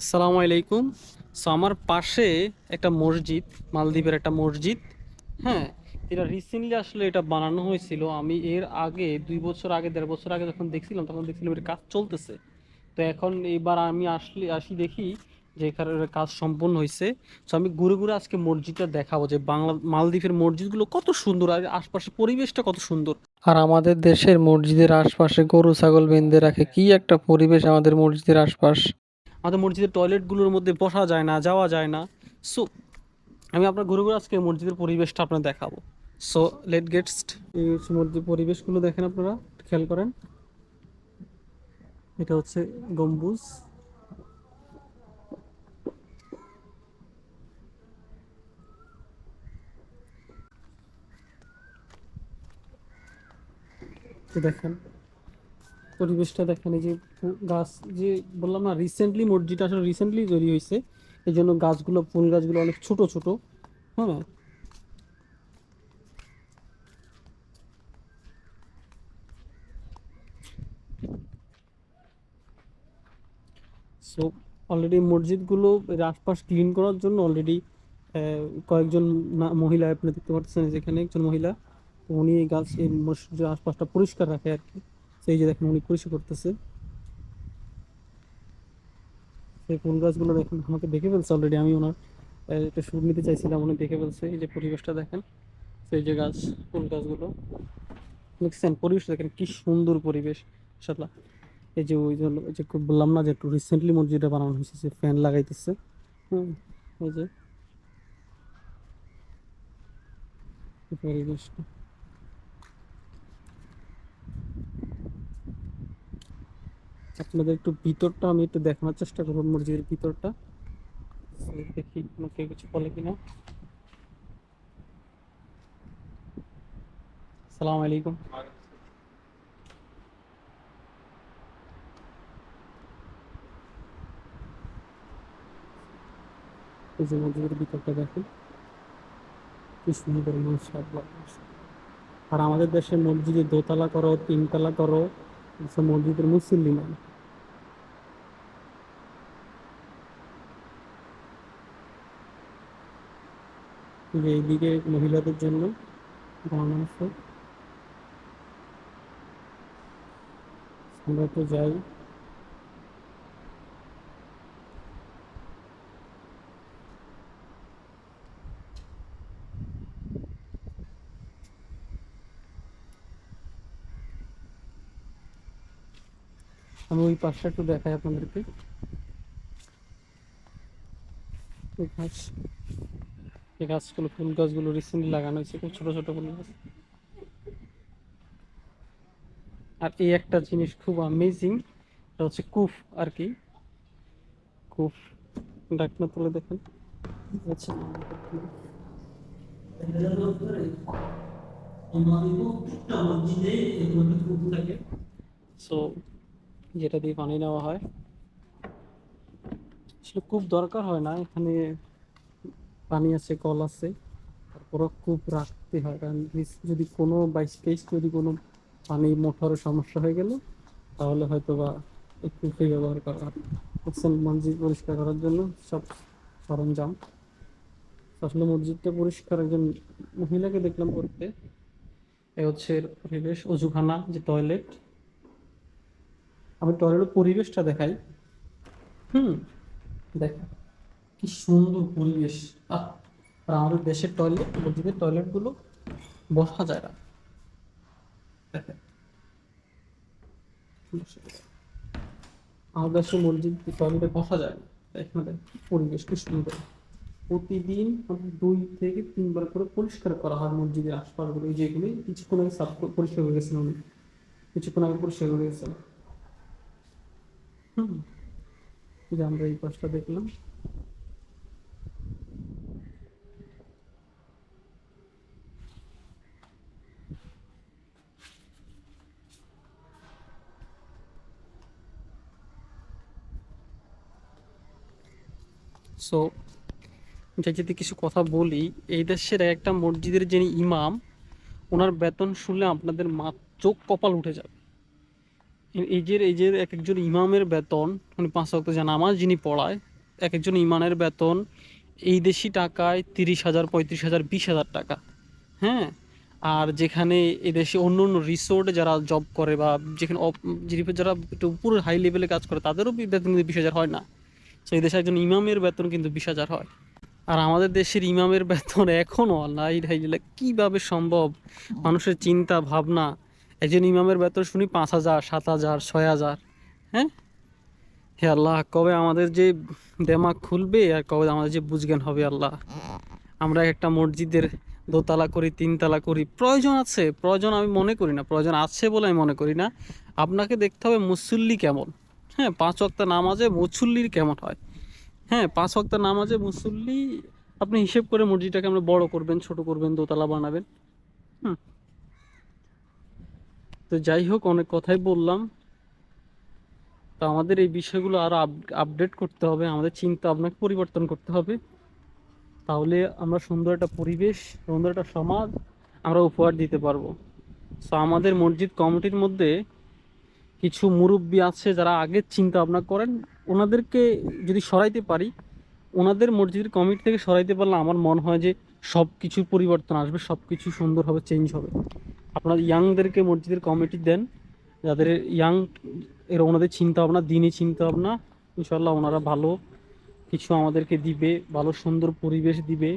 আসসালামু আলাইকুম। সো আমার পাশে একটা মসজিদ, মালদ্বীপের একটা মসজিদ। হ্যাঁ এটা রিসেন্টলি আসলে এটা বানানো হয়েছিল। আমি এর আগে, দুই বছর আগে, দেড় বছর আগে যখন দেখছিলাম, তখন দেখছিলাম এর কাজ চলতেছে। তো এখন এবার আমি আসলে আসি দেখি যে এখানে কাজ সম্পূর্ণ হয়েছে। সো আমি ঘুরে ঘুরে আজকে মসজিদটা দেখাবো যে বাংলা, মালদ্বীপের মসজিদগুলো কত সুন্দর আর আশপাশের পরিবেশটা কত সুন্দর। আর আমাদের দেশের মসজিদের আশপাশে গরু, ছাগল বেঁধে রাখে কি একটা পরিবেশ আমাদের মসজিদের আশপাশ? আমাদের মসজিদের টয়লেটগুলোর মধ্যে বসা যায় না, যাওয়া যায় না। সো আমি আপনার ঘুরে ঘুরে আজকে মসজিদের পরিবেশটা আপনার দেখাবো। সো লেট গেটস এই পরিবেশগুলো দেখেন আপনারা, খেয়াল করেন। এটা হচ্ছে গম্বুজ। দেখেন পরিবেশটা দেখেন, এই যে গাছ, যে বললাম না রিসেন্টলি মসজিদটা আসলে রিসেন্টলি তৈরি হয়েছে। এই জন্য গাছগুলো, ফুল গাছগুলো অনেক ছোট ছোট। হ্যাঁ সো অলরেডি মসজিদগুলো এর আশপাশ ক্লিন করার জন্য অলরেডি কয়েকজন মহিলা, আপনি দেখতে পাচ্ছেন, যেখানে একজন মহিলা, উনি গাছ এই মসজিদের আশপাশটা পরিষ্কার রাখে আর কি। সেই যে দেখেন উনি পরিষ্কার করতেছে। সেই ফুল গাছগুলো দেখেন আমাকে দেখে ফেলছে অলরেডি আমি ওনার একটা শুট নিতে চাইছিলাম, উনি দেখে ফেলছে। এই যে পরিবেশটা দেখেন সেই যে গাছ, ফুল গাছগুলো। দেখছেন পরিবেশ, দেখেন কি সুন্দর পরিবেশ সাথে এই যে ওই জন্য ওই যে বললাম না যে একটু রিসেন্টলি মসজিদটা বানানো হয়েছে, যে ফ্যান লাগাইতেছে। হুম, এই যে। পরিবেশটা। আপনাদের একটু ভিতরটা আমি একটু দেখানোর চেষ্টা করব, মসজিদের ভিতরটা। দেখি কোনো কেউ কিছু বলে কিনা। সালাম আলাইকুম। আর আমাদের দেশে মসজিদে দোতলা করো, তিনতলা করো মসজিদের মুসল্লি না যে এইদিকে মহিলাদের জন্য বানানো আছে আমরা তো যাই আমি ওই পাশটা একটু দেখাই আপনাদেরকে এই গাছগুলো, ফুল গাছগুলো রিসেন্টলি লাগানো হয়েছে, খুব ছোট ছোট ফুল গাছ। আর এই একটা জিনিস খুব আমেজিং এটা হচ্ছে কুফ আর কি। কুফ, ডাকনা তুলে দেখেন। আচ্ছা। সো যেটা দিয়ে পানি নেওয়া হয়, আসলে খুব দরকার হয় না, এখানে পানি আছে, কল আছে, তারপরও খুব রাখতে হয়। কারণ যদি কোনো বাইশ কেস যদি কোনো পানি, মোটরের সমস্যা হয়ে গেল, তাহলে হয়তো বা একটু ব্যবহার করা। হয় মসজিদ পরিষ্কার করার জন্য সব সরঞ্জাম। আসলে মসজিদটা পরিষ্কার একজন মহিলাকে দেখলাম করতে। এ হচ্ছে পরিবেশ অজুখানা, যে টয়লেট আমি টয়লেটের পরিবেশটা দেখাই। হুম, দেখা। কি সুন্দর পরিবেশ। আর আমাদের দেশের টয়লেট মসজিদের টয়লেটগুলো বসা যায় না। আমাদের দেশের মসজিদ টয়লেটে বসা যায় না। এখানে পরিবেশ, কি সুন্দর। প্রতিদিন দুই থেকে তিনবার করে পরিষ্কার করা হয় মসজিদের আশপাশগুলো, এই যেগুলি কিছুক্ষণ আগে সাফ করে- পরিষ্কার করে গেছেন উনি কিছুক্ষণ আগে পরিষ্কার করে গেছেন হুম। আমরা এই পাশটা দেখলাম। সো যদি কিছু কথা বলি, এই দেশের একটা মসজিদের যিনি ইমাম, ওনার বেতন শুনলে আপনাদের মা চোখ কপাল উঠে যাবে। এই যে এই যে এক একজন ইমামের বেতন মানে পাঁচ ওয়াক্ত যে নামাজ যিনি পড়ায় এক একজন ইমানের বেতন এই দেশি টাকায় তিরিশ হাজার, পঁয়ত্রিশ হাজার, বিশ হাজার টাকা। হ্যাঁ? আর যেখানে এদেশে অন্য অন্য রিসোর্টে যারা জব করে বা যেখানে যারা একটু উপরে হাই লেভেলে কাজ করে, তাদেরও বেতন কিন্তু বিশ হাজার হয় না। তো এই দেশে একজন ইমামের বেতন কিন্তু বিশ হাজার হয়। আর আমাদের দেশের ইমামের বেতন এখনও হাইলে কীভাবে সম্ভব? মানুষের চিন্তা, ভাবনা। একজন ইমামের বেতন শুনি পাঁচ হাজার, সাত হাজার, ছয় হাজার হ্যাঁ? হে আল্লাহ, কবে আমাদের যে দেমাগ খুলবে আর কবে আমাদের যে বুঝজ্ঞান হবে আল্লাহ? আমরা একটা মসজিদের দোতলা করি, তিনতলা করি। প্রয়োজন আছে, প্রয়োজন আমি মনে করি না, প্রয়োজন আছে বলে আমি মনে করি না। আপনাকে দেখতে হবে মুসল্লি কেমন। হ্যাঁ পাঁচ ওয়াক্ত নামাজে মুসল্লির কেমন হয়? হ্যাঁ পাঁচ ওয়াক্ত নামাজে মুসল্লি, আপনি হিসেব করে মসজিদটাকে আমরা বড় করবেন, ছোট করবেন, দোতলা বানাবেন। হুম। তো যাই হোক, অনেক কথাই বললাম। তো আমাদের এই বিষয়গুলো আরও আপডেট করতে হবে, আমাদের চিন্তা আপনাকে পরিবর্তন করতে হবে। তাহলে আমরা সুন্দর একটা পরিবেশ, সুন্দর একটা সমাজ আমরা উপহার দিতে পারব। সো আমাদের মসজিদ কমিটির মধ্যে কিছু মুরব্বী আছে যারা আগে চিন্তা ভাবনা করেন, ওনাদেরকে যদি সরাইতে পারি, ওনাদের মসজিদের কমিটি থেকে সরাইতে পারলে আমার মনে হয় যে সব কিছু পরিবর্তন আসবে সব কিছু সুন্দরভাবে চেঞ্জ হবে। আপনার ইয়াংদেরকে মসজিদের কমিটি দেন, যাদের ইয়াং এর ওনাদের চিন্তা ভাবনা দিনই চিন্তা ভাবনা ইনশাল্লাহ ওনারা ভালো কিছু আমাদেরকে দিবে, ভালো সুন্দর পরিবেশ দিবে।